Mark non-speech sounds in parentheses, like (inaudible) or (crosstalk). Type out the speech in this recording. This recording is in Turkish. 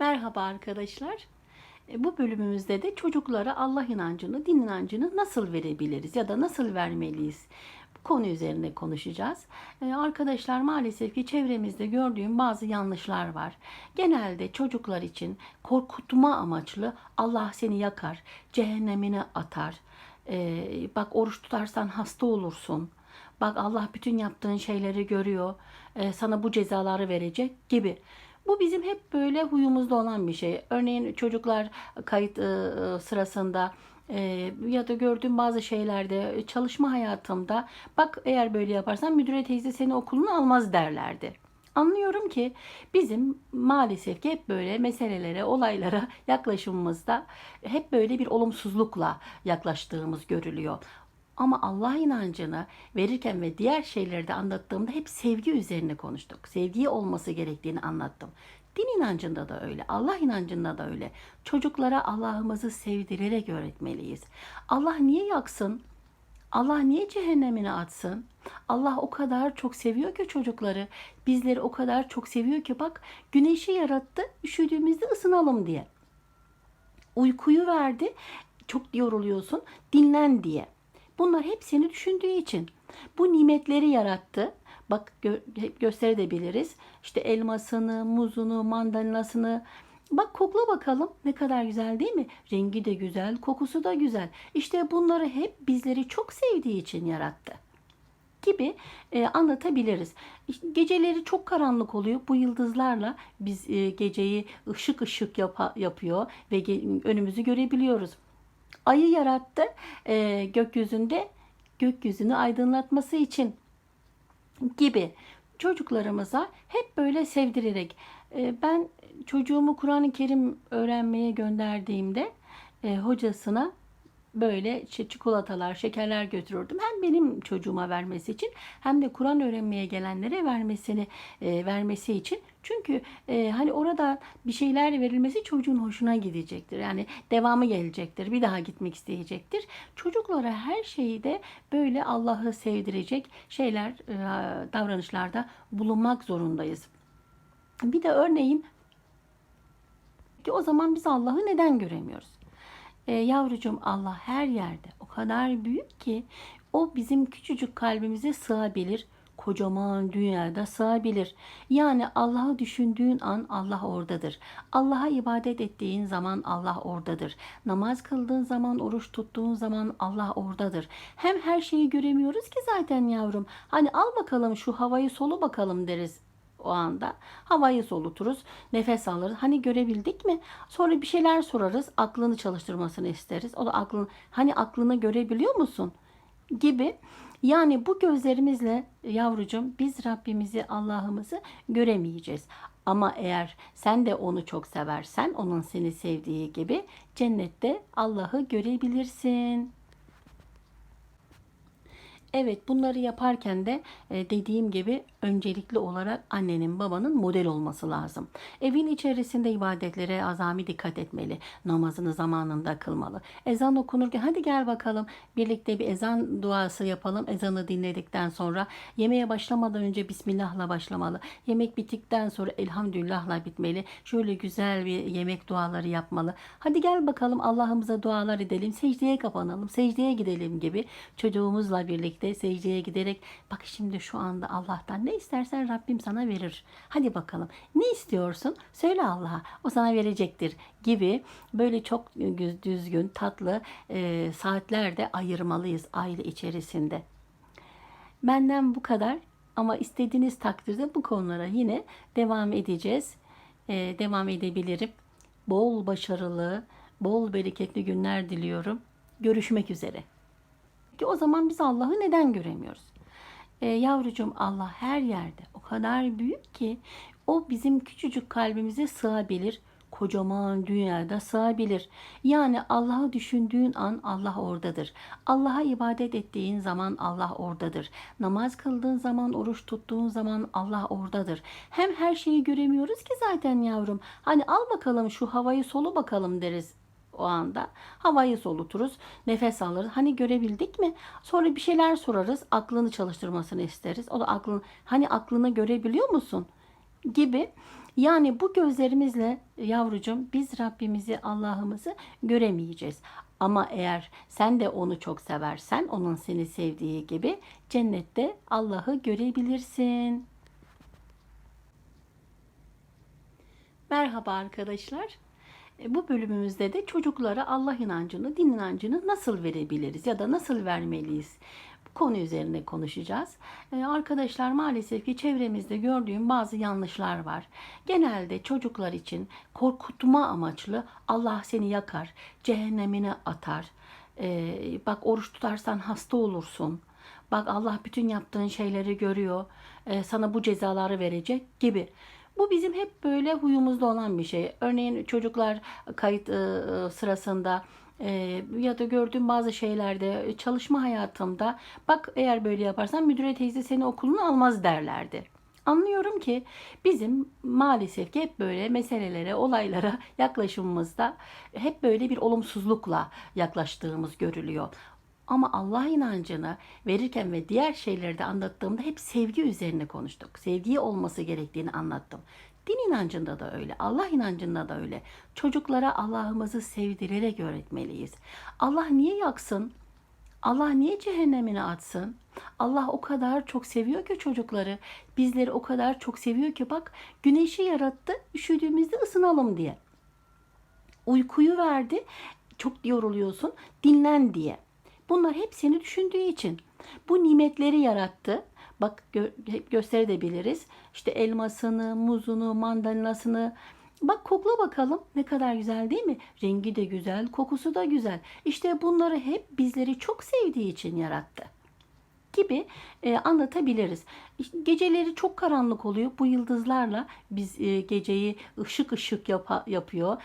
Merhaba arkadaşlar. E, Bu bölümümüzde de çocuklara Allah inancını, din inancını nasıl verebiliriz ya da nasıl vermeliyiz? Bu konu üzerine konuşacağız. E, Arkadaşlar maalesef ki çevremizde gördüğüm bazı yanlışlar var. Genelde çocuklar için korkutma amaçlı Allah seni yakar, cehennemine atar. E, bak oruç tutarsan hasta olursun. Bak Allah bütün yaptığın şeyleri görüyor. Sana bu cezaları verecek gibi. Bu bizim hep böyle huyumuzda olan bir şey. Örneğin çocuklar kayıt e, e, sırasında e, ya da gördüğüm bazı şeylerde çalışma hayatımda bak eğer böyle yaparsan müdüre teyze seni okuluna almaz derlerdi. Anlıyorum ki bizim maalesef ki hep böyle meselelere, olaylara (laughs) yaklaşımımızda hep böyle bir olumsuzlukla yaklaştığımız görülüyor. Ama Allah inancını verirken ve diğer şeyleri de anlattığımda hep sevgi üzerine konuştuk. Sevgi olması gerektiğini anlattım. Din inancında da öyle, Allah inancında da öyle. Çocuklara Allah'ımızı sevdirerek öğretmeliyiz. Allah niye yaksın? Allah niye cehennemine atsın? Allah o kadar çok seviyor ki çocukları. Bizleri o kadar çok seviyor ki bak güneşi yarattı üşüdüğümüzde ısınalım diye. Uykuyu verdi çok yoruluyorsun dinlen diye. Bunlar hep seni düşündüğü için. Bu nimetleri yarattı. Bak gö- gösterebiliriz. İşte elmasını, muzunu, mandalinasını. Bak kokla bakalım ne kadar güzel değil mi? Rengi de güzel, kokusu da güzel. İşte bunları hep bizleri çok sevdiği için yarattı gibi e, anlatabiliriz. Geceleri çok karanlık oluyor. Bu yıldızlarla biz e, geceyi ışık ışık yapa- yapıyor ve önümüzü görebiliyoruz. Ayı yarattı e, gökyüzünde gökyüzünü aydınlatması için gibi. Çocuklarımıza hep böyle sevdirerek e, ben çocuğumu Kur'an-ı Kerim öğrenmeye gönderdiğimde e, hocasına böyle çikolatalar, şekerler götürürdüm. Hem benim çocuğuma vermesi için hem de Kur'an öğrenmeye gelenlere vermesini e, vermesi için. Çünkü e, hani orada bir şeyler verilmesi çocuğun hoşuna gidecektir. Yani devamı gelecektir. Bir daha gitmek isteyecektir. Çocuklara her şeyi de böyle Allah'ı sevdirecek şeyler, e, davranışlarda bulunmak zorundayız. Bir de örneğin ki o zaman biz Allah'ı neden göremiyoruz? E, yavrucuğum Allah her yerde o kadar büyük ki o bizim küçücük kalbimize sığabilir. Kocaman dünyada sığabilir. Yani Allah'ı düşündüğün an Allah oradadır. Allah'a ibadet ettiğin zaman Allah oradadır. Namaz kıldığın zaman, oruç tuttuğun zaman Allah oradadır. Hem her şeyi göremiyoruz ki zaten yavrum. Hani al bakalım şu havayı solu bakalım deriz o anda. Havayı soluturuz, nefes alırız. Hani görebildik mi? Sonra bir şeyler sorarız, aklını çalıştırmasını isteriz. O da aklını, hani aklını görebiliyor musun? Gibi. Yani bu gözlerimizle yavrucuğum biz Rabbimizi, Allah'ımızı göremeyeceğiz. Ama eğer sen de onu çok seversen, onun seni sevdiği gibi cennette Allah'ı görebilirsin. Evet bunları yaparken de e, dediğim gibi öncelikli olarak annenin babanın model olması lazım. Evin içerisinde ibadetlere azami dikkat etmeli. Namazını zamanında kılmalı. Ezan okunurken hadi gel bakalım birlikte bir ezan duası yapalım. Ezanı dinledikten sonra yemeğe başlamadan önce Bismillah'la başlamalı. Yemek bittikten sonra Elhamdülillah'la bitmeli. Şöyle güzel bir yemek duaları yapmalı. Hadi gel bakalım Allah'ımıza dualar edelim. Secdeye kapanalım. Secdeye gidelim gibi çocuğumuzla birlikte secdeye giderek bak şimdi şu anda Allah'tan ne istersen Rabbim sana verir. Hadi bakalım ne istiyorsun? Söyle Allah'a o sana verecektir gibi böyle çok düzgün tatlı e, saatlerde ayırmalıyız aile içerisinde. Benden bu kadar ama istediğiniz takdirde bu konulara yine devam edeceğiz. E, devam edebilirim. Bol başarılı, bol bereketli günler diliyorum. Görüşmek üzere. Ki o zaman biz Allah'ı neden göremiyoruz? E, yavrucuğum Allah her yerde o kadar büyük ki o bizim küçücük kalbimize sığabilir. Kocaman dünyada sığabilir. Yani Allah'ı düşündüğün an Allah oradadır. Allah'a ibadet ettiğin zaman Allah oradadır. Namaz kıldığın zaman, oruç tuttuğun zaman Allah oradadır. Hem her şeyi göremiyoruz ki zaten yavrum. Hani al bakalım şu havayı solu bakalım deriz o anda. Havayı soluturuz, nefes alırız. Hani görebildik mi? Sonra bir şeyler sorarız, aklını çalıştırmasını isteriz. O da aklını, hani aklını görebiliyor musun? Gibi Yani bu gözlerimizle yavrucuğum biz Rabbimizi, Allah'ımızı göremeyeceğiz. Ama eğer sen de onu çok seversen, onun seni sevdiği gibi cennette Allah'ı görebilirsin. Merhaba arkadaşlar. E, Bu bölümümüzde de çocuklara Allah inancını, din inancını nasıl verebiliriz ya da nasıl vermeliyiz? Bu konu üzerine konuşacağız. E, Arkadaşlar maalesef ki çevremizde gördüğüm bazı yanlışlar var. Genelde çocuklar için korkutma amaçlı Allah seni yakar, cehennemine atar. E, bak oruç tutarsan hasta olursun. Bak Allah bütün yaptığın şeyleri görüyor. Sana bu cezaları verecek gibi. Bu bizim hep böyle huyumuzda olan bir şey. Örneğin çocuklar kayıt e, e, sırasında e, ya da gördüğüm bazı şeylerde çalışma hayatımda bak eğer böyle yaparsan müdüre teyze seni okuluna almaz derlerdi. Anlıyorum ki bizim maalesef ki hep böyle meselelere, olaylara (laughs) yaklaşımımızda hep böyle bir olumsuzlukla yaklaştığımız görülüyor. Ama Allah inancını verirken ve diğer şeyleri de anlattığımda hep sevgi üzerine konuştuk. Sevgi olması gerektiğini anlattım. Din inancında da öyle, Allah inancında da öyle. Çocuklara Allah'ımızı sevdirerek öğretmeliyiz. Allah niye yaksın? Allah niye cehennemine atsın? Allah o kadar çok seviyor ki çocukları. Bizleri o kadar çok seviyor ki bak güneşi yarattı üşüdüğümüzde ısınalım diye. Uykuyu verdi. Çok yoruluyorsun. Dinlen diye. Bunlar hep seni düşündüğü için. Bu nimetleri yarattı. Bak gö- gösterebiliriz. İşte elmasını, muzunu, mandalinasını. Bak kokla bakalım ne kadar güzel değil mi? Rengi de güzel, kokusu da güzel. İşte bunları hep bizleri çok sevdiği için yarattı gibi e, anlatabiliriz. Geceleri çok karanlık oluyor. Bu yıldızlarla biz e, geceyi ışık ışık yapa- yapıyor